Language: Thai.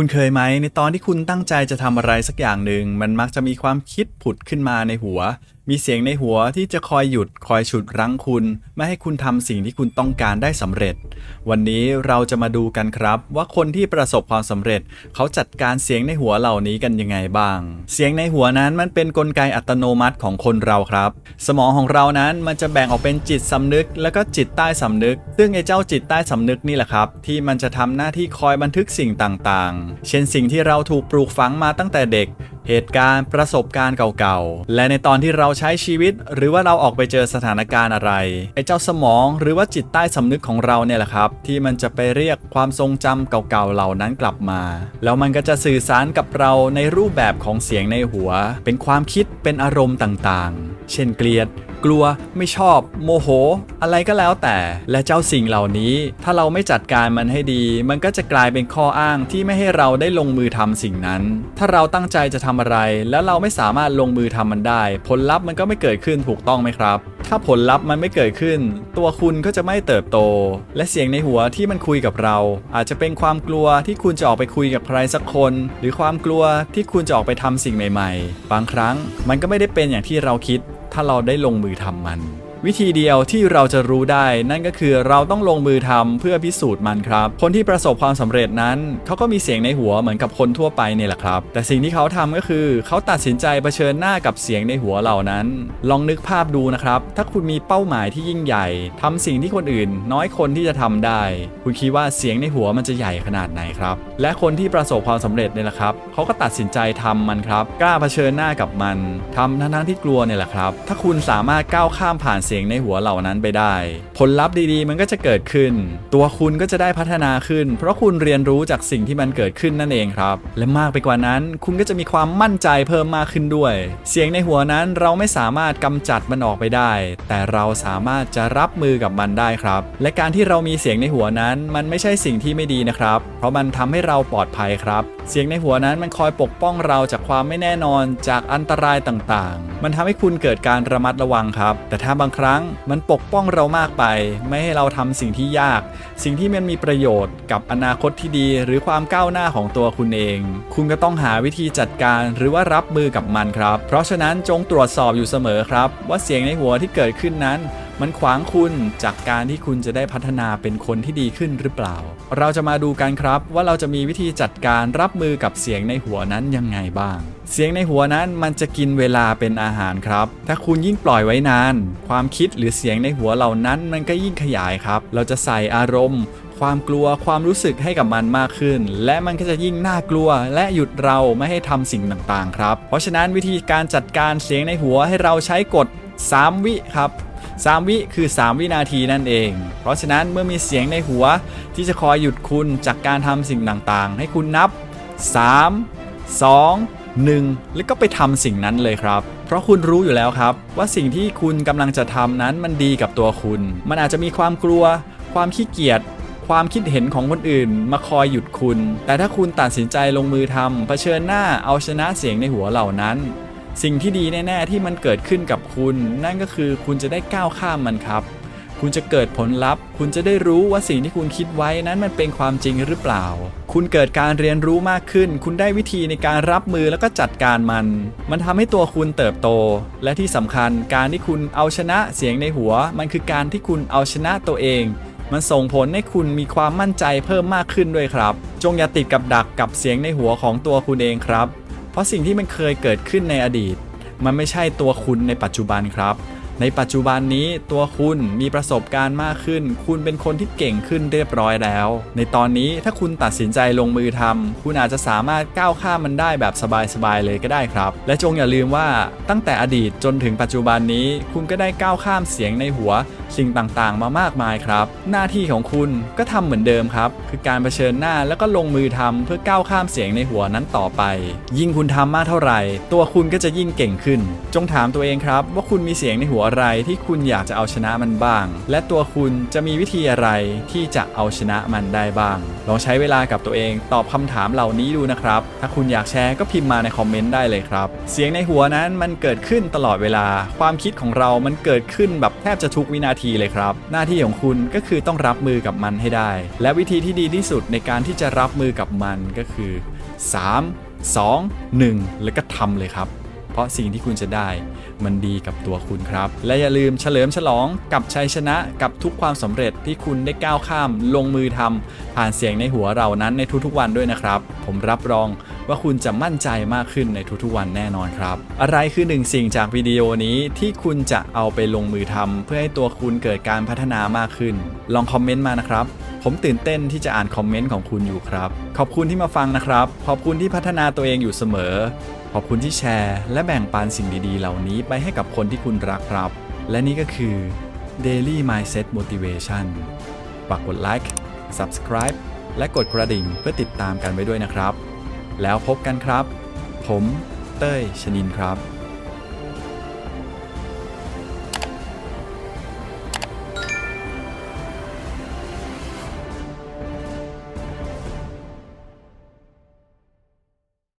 คุณเคยไหมในตอนที่คุณตั้งใจจะทำอะไรสักอย่างหนึ่ง มันมักจะมีความคิดผุดขึ้นมาในหัว มีเสียงในหัวที่จะคอยหยุดคอยฉุดรั้งคุณ ไม่ให้คุณทำสิ่งที่คุณต้องการได้สำเร็จ วันนี้เราจะมาดูกันครับ ว่าคนที่ประสบความสำเร็จ เขาจัดการเสียงในหัวเหล่านี้กันยังไงบ้าง เสียงในหัวนั้นมันเป็นนกลไกอัตโนมัติของคนเราครับ สมองของเรานั้นมันจะแบ่งออกเป็นจิตสำนึก แล้วก็จิตใต้สำนึก ซึ่งไอ้เจ้าจิตใต้สำนึกนี่แหละครับ ที่มันจะทำหน้าที่คอยบันทึกสิ่งต่างๆ เช่นสิ่งที่เราถูกปลูกฝังมาตั้งแต่เด็ก เหตุการณ์ประสบการณ์เก่าๆ และในตอนที่เราใช้ชีวิต หรือว่าเราออกไปเจอสถานการณ์อะไรไอ้เจ้าสมองหรือว่าจิตใต้สำนึกของเราเนี่ยแหละครับ ที่มันจะไปเรียกความทรงจำเก่าๆเหล่านั้นกลับมา แล้วมันก็จะสื่อสารกับเราในรูปแบบของเสียงในหัว เป็นความคิดเป็นอารมณ์ต่างๆ เช่นเกลียดกลัว ไม่ชอบ โมโห อะไรก็แล้วแต่ และเจ้าสิ่งเหล่านี้ ถ้าเราไม่จัดการมันให้ดี มันก็จะกลายเป็นข้ออ้างที่ไม่ให้เราได้ลงมือทำสิ่งนั้น ถ้าเราตั้งใจจะทำอะไร แล้วเราไม่สามารถลงมือทำมันได้ ผลลัพธ์มันก็ไม่เกิดขึ้นถูกต้องไหมครับ ถ้าผลลัพธ์มันไม่เกิดขึ้น ตัวคุณก็จะไม่เติบโต และเสียงในหัวที่มันคุยกับเรา อาจจะเป็นความกลัวที่คุณจะออกไปคุยกับใครสักคน หรือความกลัวที่คุณจะออกไปทำสิ่งใหม่ ๆ บางครั้งมันก็ไม่ได้เป็นอย่างที่เราคิด ถ้าเราได้ลงมือทำมัน วิธีเดียวที่เราจะรู้ได้นั่นก็คือเราต้องลงมือทำเพื่อพิสูจน์มันครับ คนที่ประสบความสำเร็จนั้น เขาก็มีเสียงในหัวเหมือนกับคนทั่วไปเนี่ยแหละครับ แต่สิ่งที่เขาทำก็คือ เขาตัดสินใจเผชิญหน้ากับเสียงในหัวเหล่านั้น ลองนึกภาพดูนะครับ ถ้าคุณมีเป้าหมายที่ยิ่งใหญ่ทำสิ่งที่คนอื่น น้อยคนที่จะทำได้ คุณคิดว่าเสียงในหัวมันจะใหญ่ขนาดไหนครับ และคนที่ประสบความสำเร็จเนี่ยแหละครับ เขาก็ตัดสินใจทำมันครับ กล้าเผชิญหน้ากับมันทำทั้งๆที่กลัวเนี่ยแหละครับ ถ้าคุณสามารถก้าวข้ามผ่านเสียงในหัวเหล่านั้นไปได้ ผลลัพธ์ดีๆ มันก็จะเกิดขึ้น ตัวคุณก็จะได้พัฒนาขึ้น เพราะคุณเรียนรู้จากสิ่งที่มันเกิดขึ้นนั่นเองครับ และมากไปกว่านั้น คุณก็จะมีความมั่นใจเพิ่มมากขึ้นด้วย เสียงในหัวนั้นเราไม่สามารถกำจัดมันออกไปได้ แต่เราสามารถจะรับมือกับมันได้ครับ และการที่เรามีเสียงในหัวนั้น มันไม่ใช่สิ่งที่ไม่ดีนะครับ เพราะมันทำให้เราปลอดภัยครับ เสียงในหัวนั้นมันคอยปกป้องเราจากความไม่แน่นอนจากอันตรายต่างๆ มันทำให้คุณเกิดการระมัดระวังครับ แต่ถ้าบางครั้งมันปกป้องเรามากไป ไม่ให้เราทำสิ่งที่ยาก สิ่งที่มันมีประโยชน์กับอนาคตที่ดี หรือความก้าวหน้าของตัวคุณเอง คุณก็ต้องหาวิธีจัดการหรือว่ารับมือกับมันครับ เพราะฉะนั้นจงตรวจสอบอยู่เสมอครับ ว่าเสียงในหัวที่เกิดขึ้นนั้น มันขวางคุณจากการที่คุณจะได้พัฒนาเป็นคนที่ดีขึ้นหรือเปล่า เราจะมาดูกันครับว่าเราจะมีวิธีจัดการรับมือกับเสียงในหัวนั้นยังไงบ้าง เสียงในหัวนั้นมันจะกินเวลาเป็นอาหารครับ ถ้าคุณยิ่งปล่อยไว้นาน ความคิดหรือเสียงในหัวเหล่านั้นมันก็ยิ่งขยายครับ เราจะใส่อารมณ์ความกลัวความรู้สึกให้กับมันมากขึ้น และมันก็จะยิ่งน่ากลัว และหยุดเราไม่ให้ทำสิ่งต่างๆ ครับ เพราะฉะนั้นวิธีการจัดการเสียงในหัวให้เราใช้กฎ 3 วิครับ 3 วิคือ 3 วินาทีนั่นเอง เพราะฉะนั้นเมื่อมีเสียงในหัวที่จะคอยหยุดคุณจากการทำสิ่งต่างๆ ให้คุณนับ 3 2 1 แล้วก็ไปทำสิ่งนั้นเลยครับ เพราะคุณรู้อยู่แล้วครับ ว่าสิ่งที่คุณกำลังจะทำนั้นมันดีกับตัวคุณ มันอาจจะมีความกลัว ความขี้เกียจความคิดเห็นของคนอื่นมาคอยหยุดคุณ แต่ถ้าคุณตัดสินใจลงมือทำเผชิญหน้าเอาชนะเสียงในหัวเหล่านั้น สิ่งที่ดีแน่ๆที่มันเกิดขึ้นกับคุณ นั่นก็คือคุณจะได้ก้าวข้ามมันครับ คุณจะเกิดผลลัพธ์ คุณจะได้รู้ว่าสิ่งที่คุณคิดไว้นั้นมันเป็นความจริงหรือเปล่า คุณเกิดการเรียนรู้มากขึ้น คุณได้วิธีในการรับมือแล้วก็จัดการมัน มันทำให้ตัวคุณเติบโต และที่สำคัญการที่คุณเอาชนะเสียงในหัว มันคือการที่คุณเอาชนะตัวเองมันส่งผลให้คุณมีความมั่นใจเพิ่มมากขึ้นด้วยครับ จงอย่าติดกับดักกับเสียงในหัวของตัวคุณเองครับ เพราะสิ่งที่มันเคยเกิดขึ้นในอดีต มันไม่ใช่ตัวคุณในปัจจุบันครับ ในปัจจุบันนี้ตัวคุณมีประสบการณ์มากขึ้น คุณเป็นคนที่เก่งขึ้นเรียบร้อยแล้ว ในตอนนี้ถ้าคุณตัดสินใจลงมือทำคุณอาจจะสามารถก้าวข้ามมันได้แบบสบายๆเลยก็ได้ครับ และจงอย่าลืมว่าตั้งแต่อดีตจนถึงปัจจุบันนี้ คุณก็ได้ก้าวข้ามเสียงในหัวสิ่งต่างๆ มามากมายครับ หน้าที่ของคุณก็ทำเหมือนเดิมครับ คือการเผชิญหน้าแล้วก็ลงมือทำเพื่อก้าวข้ามเสียงในหัวนั้นต่อไป ยิ่งคุณทำมากเท่าไหร่ ตัวคุณก็จะยิ่งเก่งขึ้น จงถามตัวเองครับ ว่าคุณมีเสียงในหัวอะไรที่คุณอยากจะเอาชนะมันบ้าง และตัวคุณจะมีวิธีอะไรที่จะเอาชนะมันได้บ้าง ลองใช้เวลากับตัวเองตอบคำถามเหล่านี้ดูนะครับ ถ้าคุณอยากแชร์ก็พิมพ์มาในคอมเมนต์ได้เลยครับ เสียงในหัวนั้นมันเกิดขึ้นตลอดเวลา ความคิดของเรามันเกิดขึ้นแบบแทบจะทุกวินาทีเลยครับ หน้าที่ของคุณก็คือต้องรับมือกับมันให้ได้ และวิธีที่ดีที่สุดในการที่จะรับมือกับมันก็คือ 3 2 1 แล้วก็ทำเลยครับ เพราะสิ่งที่คุณจะได้มันดีกับตัวคุณครับ และอย่าลืมเฉลิมฉลองกับชัยชนะกับทุกความสำเร็จที่คุณได้ก้าวข้ามลงมือทำผ่านเสียงในหัวเรานั้นในทุกๆวันด้วยนะครับ ผมรับรองว่าคุณจะมั่นใจมากขึ้นในทุกๆวันแน่นอนครับ อะไรคือหนึ่งสิ่งจากวิดีโอนี้ที่คุณจะเอาไปลงมือทำเพื่อให้ตัวคุณเกิดการพัฒนามากขึ้น ลองคอมเมนต์มานะครับผมตื่นเต้นที่จะอ่านคอมเมนต์ของคุณอยู่ครับ ขอบคุณที่มาฟังนะครับ ขอบคุณที่พัฒนาตัวเองอยู่เสมอ ขอบคุณที่แชร์ และแบ่งปันสิ่งดีๆ เหล่านี้ไปให้กับคนที่คุณรักครับ และนี่ก็คือ Daily Mindset Motivation ฝากกดไลค์ Subscribe และกดกระดิ่งเพื่อติดตามกันไว้ด้วยนะครับ แล้วพบกันครับ ผมเต้ยชนินครับ